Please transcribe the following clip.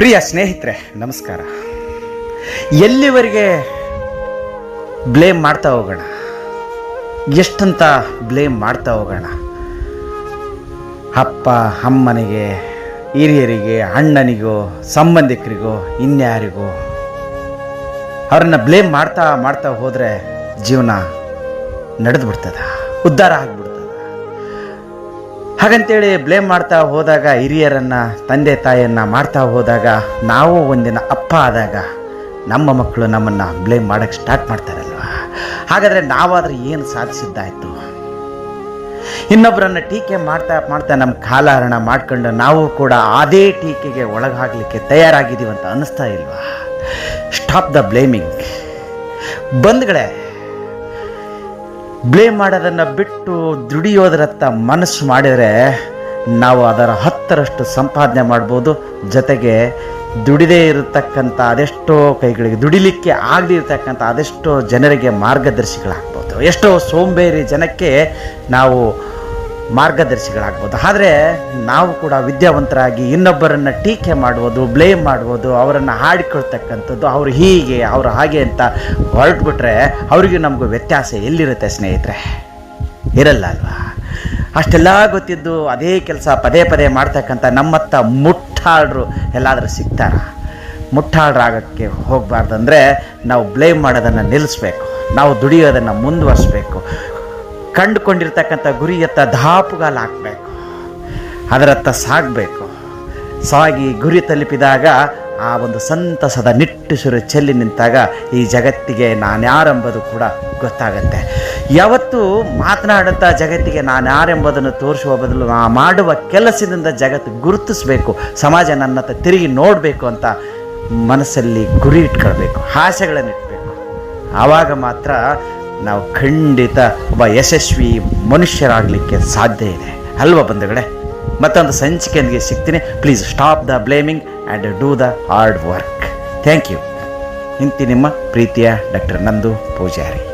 ಪ್ರಿಯ ಸ್ನೇಹಿತರೆ, ನಮಸ್ಕಾರ. ಎಲ್ಲಿವರೆಗೆ ಬ್ಲೇಮ್ ಮಾಡ್ತಾ ಹೋಗೋಣ? ಎಷ್ಟಂತ ಬ್ಲೇಮ್ ಮಾಡ್ತಾ ಹೋಗೋಣ? ಅಪ್ಪ, ಅಮ್ಮನಿಗೆ, ಹಿರಿಯರಿಗೆ, ಅಣ್ಣನಿಗೋ, ಸಂಬಂಧಿಕರಿಗೋ, ಇನ್ಯಾರಿಗೋ, ಅವ್ರನ್ನ ಬ್ಲೇಮ್ ಮಾಡ್ತಾ ಮಾಡ್ತಾ ಹೋದರೆ ಜೀವನ ನಡೆದು ಬಿಡ್ತದ ಉದ್ಧಾರ ಆಗ್ಬಿಡ್ತದ. ಹಾಗಂತೇಳಿ ಬ್ಲೇಮ್ ಮಾಡ್ತಾ ಹೋದಾಗ ಹಿರಿಯರನ್ನ, ತಂದೆ ತಾಯಿಯನ್ನ ಮಾಡ್ತಾ ಹೋದಾಗ ನಾವು ಒಂದಿನ ಅಪ್ಪ ಆದಾಗ ನಮ್ಮ ಮಕ್ಕಳು ನಮ್ಮನ್ನು ಬ್ಲೇಮ್ ಮಾಡೋಕ್ಕೆ ಸ್ಟಾರ್ಟ್ ಮಾಡ್ತಾರಲ್ವ? ಹಾಗಾದರೆ ನಾವಾದ್ರೆ ಏನು ಸಾಧಿಸಿದ್ದಾಯಿತು? ಇನ್ನೊಬ್ಬರನ್ನು ಟೀಕೆ ಮಾಡ್ತಾ ಮಾಡ್ತಾ ನಮ್ಮ ಕಾಲಹರಣ ಮಾಡ್ಕೊಂಡು ನಾವು ಕೂಡ ಅದೇ ಟೀಕೆಗೆ ಒಳಗಾಗಲಿಕ್ಕೆ ತಯಾರಾಗಿದ್ದೀವಿ ಅಂತ ಅನ್ನಿಸ್ತಾ ಇಲ್ವಾ? ಸ್ಟಾಪ್ ದ ಬ್ಲೇಮಿಂಗ್ ಬಂದ್ಗಳೇ ಬ್ಲೇಮ್ ಮಾಡೋದನ್ನು ಬಿಟ್ಟು ದುಡಿಯೋದರತ್ತ ಮನಸ್ಸು ಮಾಡಿದರೆ ನಾವು ಅದರ ಹತ್ತರಷ್ಟು ಸಂಪಾದನೆ ಮಾಡ್ಬೋದು. ಜೊತೆಗೆ ದುಡಿದೇ ಇರತಕ್ಕಂಥ ಅದೆಷ್ಟೋ ಕೈಗಳಿಗೆ, ದುಡಿಲಿಕ್ಕೆ ಆಗದೆ ಇರತಕ್ಕಂಥ ಅದೆಷ್ಟೋ ಜನರಿಗೆ ಮಾರ್ಗದರ್ಶಿಗಳಾಗ್ಬೋದು. ಎಷ್ಟೋ ಸೋಂಬೇರಿ ಜನಕ್ಕೆ ನಾವು ಮಾರ್ಗದರ್ಶಿಗಳಾಗ್ಬೋದು. ಆದರೆ ನಾವು ಕೂಡ ವಿದ್ಯಾವಂತರಾಗಿ ಇನ್ನೊಬ್ಬರನ್ನು ಟೀಕೆ ಮಾಡುವುದು ಬ್ಲೇಮ್ ಮಾಡುವುದು, ಅವರನ್ನು ಹಾಡಿಕೊಳ್ತಕ್ಕಂಥದ್ದು ಅವರು ಹೀಗೆ, ಅವರು ಹಾಗೆ ಅಂತ ಹೊರಟ್ಬಿಟ್ರೆ ಅವರಿಗೂ ನಮಗೂ ವ್ಯತ್ಯಾಸ ಎಲ್ಲಿರುತ್ತೆ ಸ್ನೇಹಿತರೆ? ಇರಲ್ಲ ಅಲ್ವಾ? ಅಷ್ಟೆಲ್ಲ ಗೊತ್ತಿದ್ದು ಅದೇ ಕೆಲಸ ಪದೇ ಪದೇ ಮಾಡ್ತಕ್ಕಂಥ ನಮ್ಮತ್ತ ಮುಟ್ಟಾಳರು ಎಲ್ಲಾದರೂ ಸಿಗ್ತಾರ? ಮುಟ್ಟಾಳರಾಗಕ್ಕೆ ಹೋಗಬಾರ್ದಂದ್ರೆ ನಾವು ಬ್ಲೇಮ್ ಮಾಡೋದನ್ನು ನಿಲ್ಲಿಸ್ಬೇಕು ನಾವು ದುಡಿಯೋದನ್ನು ಮುಂದುವರಿಸ್ಬೇಕು. ಕಂಡುಕೊಂಡಿರ್ತಕ್ಕಂಥ ಗುರಿಯತ್ತ ಧಾಪುಗಾಲು ಹಾಕಬೇಕು. ಅದರತ್ತ ಸಾಗಬೇಕು. ಸಾಗಿ ಗುರಿ ತಲುಪಿದಾಗ ಆ ಒಂದು ಸಂತಸದ ನಿಟ್ಟುಸಿರು ಚೆಲ್ಲಿ ನಿಂತಾಗ ಈ ಜಗತ್ತಿಗೆ ನಾನ್ಯಾರೆಂಬುದು ಕೂಡ ಗೊತ್ತಾಗತ್ತೆ. ಯಾವತ್ತು ಮಾತನಾಡುತ್ತಾ ಜಗತ್ತಿಗೆ ನಾನ್ಯಾರೆಂಬುದನ್ನು ತೋರಿಸುವ ಬದಲು ನಾ ಮಾಡುವ ಕೆಲಸದಿಂದ ಜಗತ್ತು ಗುರುತಿಸಬೇಕು. ಸಮಾಜ ನನ್ನತ್ತ ತಿರುಗಿ ನೋಡಬೇಕು ಅಂತ ಮನಸ್ಸಲ್ಲಿ ಗುರಿ ಇಟ್ಕೊಳ್ಬೇಕು. ಆಸೆಗಳನ್ನು ಇಟ್ಬೇಕು ಆವಾಗ ಮಾತ್ರ ನಾವು ಖಂಡಿತ ಒಬ್ಬ ಯಶಸ್ವಿ ಮನುಷ್ಯರಾಗಲಿಕ್ಕೆ ಸಾಧ್ಯ ಇದೆ. ಅಲ್ವಾ ಬಂಧುಗಳೇ? ಮತ್ತೊಂದು ಸಂಚಿಕೆಯೊಂದಿಗೆ ಸಿಗ್ತೀನಿ. Please stop the blaming and do the hard work thank you ಇಂತಿ ನಿಮ್ಮ ಪ್ರೀತಿಯ ಡಾಕ್ಟರ್ ನಂದು ಪೂಜಾರಿ.